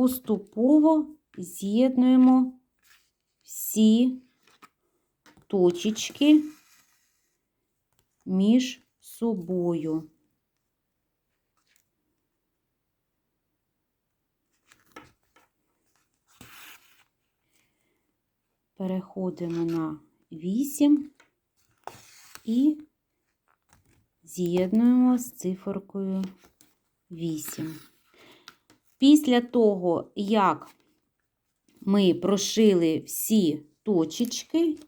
поступово з'єднуємо всі точечки між собою. Переходимо на 8 і з'єднуємо з циферкою 8. Після того, як ми прошили всі точечки,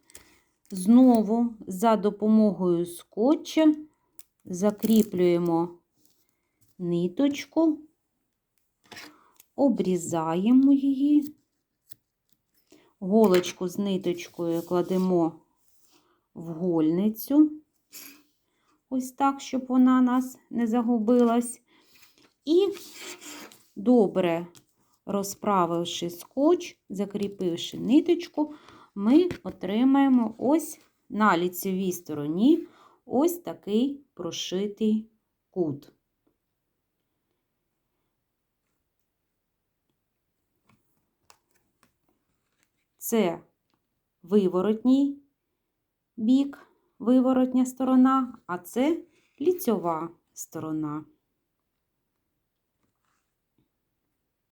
знову за допомогою скотча закріплюємо ниточку, обрізаємо її, голочку з ниточкою кладемо в гольницю, ось так, щоб вона нас не загубилась. І добре розправивши скотч, закріпивши ниточку, ми отримаємо ось на ліцевій стороні ось такий прошитий кут. Це виворотній бік, виворотня сторона, а це ліцьова сторона.